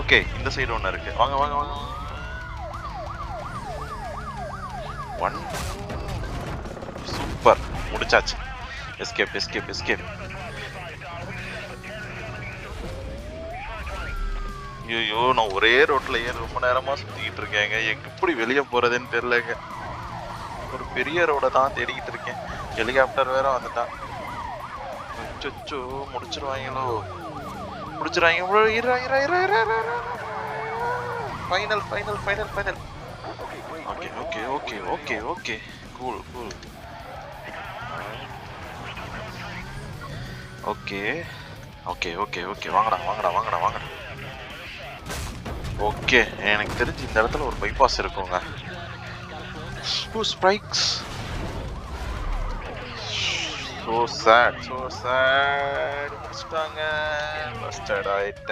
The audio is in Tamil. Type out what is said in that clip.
ஓகே இந்த சைடு ஒன்று இருக்கு. வாங்க வாங்க வாங்க. ஒன் சூப்பர் முடிச்சாச்சு. எஸ்கேப் எஸ்கேப் எஸ்கேப் ஐயோ நான் ஒரே ரோட்லயே ரொம்ப நேரமா சுத்திக்கிட்டு இருக்கேங்க எப்படி வெளியே போறதுன்னு தெரியலங்க ஒரு பெரிய ரோட தான் தேடிக்கிட்டு இருக்கேன். ஹெலிகாப்டர் வேற வந்துட்டான் முடிச்சிருவாங்களோ. முடிச்சிடறாங்க. ப்ரோ இரா இரா இரா இரா final final final final okay okay okay okay okay cool cool okay okay okay okay வாங்கடா வாங்கடா வாங்கடா வாங்கடா. ஓகே எனக்கு தெரிஞ்சு இந்த இடத்துல ஒரு பைபாஸ் இருக்குங்க. Two strikes so sad so sad mustang I think.